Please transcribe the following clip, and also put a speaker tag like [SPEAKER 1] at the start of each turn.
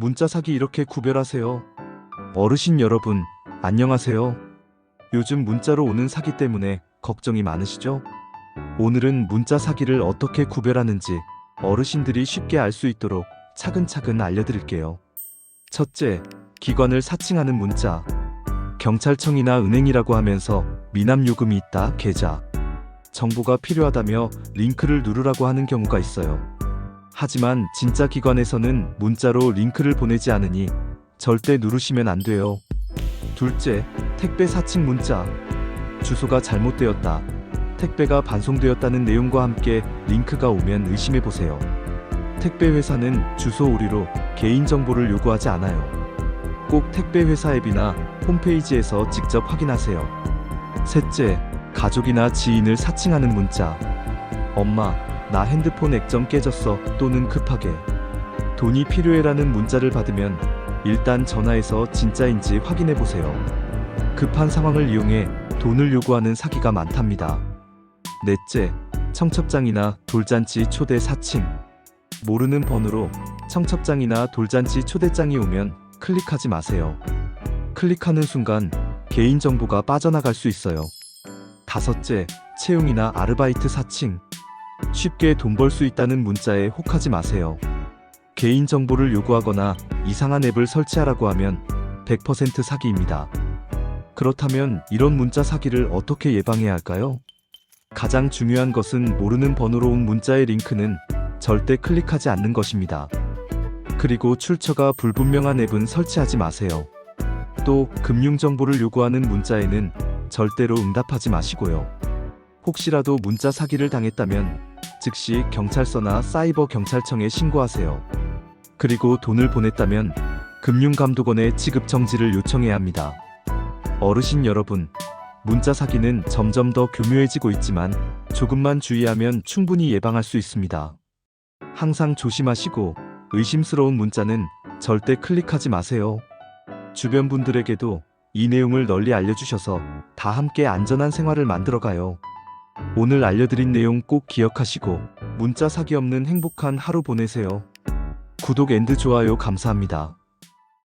[SPEAKER 1] 문자 사기 이렇게 구별하세요. 어르신 여러분, 안녕하세요. 요즘 문자로 오는 사기 때문에 걱정이 많으시죠? 오늘은 문자 사기를 어떻게 구별하는지 어르신들이 쉽게 알 수 있도록 차근차근 알려드릴게요. 첫째, 기관을 사칭하는 문자. 경찰청이나 은행이라고 하면서 미납 요금이 있다 계좌. 정보가 필요하다며 링크를 누르라고 하는 경우가 있어요. 하지만 진짜 기관에서는 문자로 링크를 보내지 않으니 절대 누르시면 안 돼요. 둘째, 택배 사칭 문자. 주소가 잘못되었다. 택배가 반송되었다는 내용과 함께 링크가 오면 의심해 보세요. 택배 회사는 주소 오류로 개인 정보를 요구하지 않아요. 꼭 택배 회사 앱이나 홈페이지에서 직접 확인하세요. 셋째, 가족이나 지인을 사칭하는 문자. 엄마, 나 핸드폰 액정 깨졌어 또는 급하게. 돈이 필요해라는 문자를 받으면 일단 전화해서 진짜인지 확인해 보세요. 급한 상황을 이용해 돈을 요구하는 사기가 많답니다. 넷째, 청첩장이나 돌잔치 초대 사칭. 모르는 번호로 청첩장이나 돌잔치 초대장이 오면 클릭하지 마세요. 클릭하는 순간 개인정보가 빠져나갈 수 있어요. 다섯째, 채용이나 아르바이트 사칭. 쉽게 돈 벌 수 있다는 문자에 혹하지 마세요. 개인정보를 요구하거나 이상한 앱을 설치하라고 하면 100% 사기입니다. 그렇다면 이런 문자 사기를 어떻게 예방해야 할까요? 가장 중요한 것은 모르는 번호로 온 문자의 링크는 절대 클릭하지 않는 것입니다. 그리고 출처가 불분명한 앱은 설치하지 마세요. 또 금융 정보를 요구하는 문자에는 절대로 응답하지 마시고요. 혹시라도 문자 사기를 당했다면 즉시 경찰서나 사이버 경찰청에 신고하세요. 그리고 돈을 보냈다면 금융감독원에 지급 정지를 요청해야 합니다. 어르신 여러분, 문자 사기는 점점 더 교묘해지고 있지만 조금만 주의하면 충분히 예방할 수 있습니다. 항상 조심하시고 의심스러운 문자는 절대 클릭하지 마세요. 주변 분들에게도 이 내용을 널리 알려주셔서 다 함께 안전한 생활을 만들어가요. 오늘 알려드린 내용 꼭 기억하시고 문자 사기 없는 행복한 하루 보내세요. 구독 앤드 좋아요 감사합니다.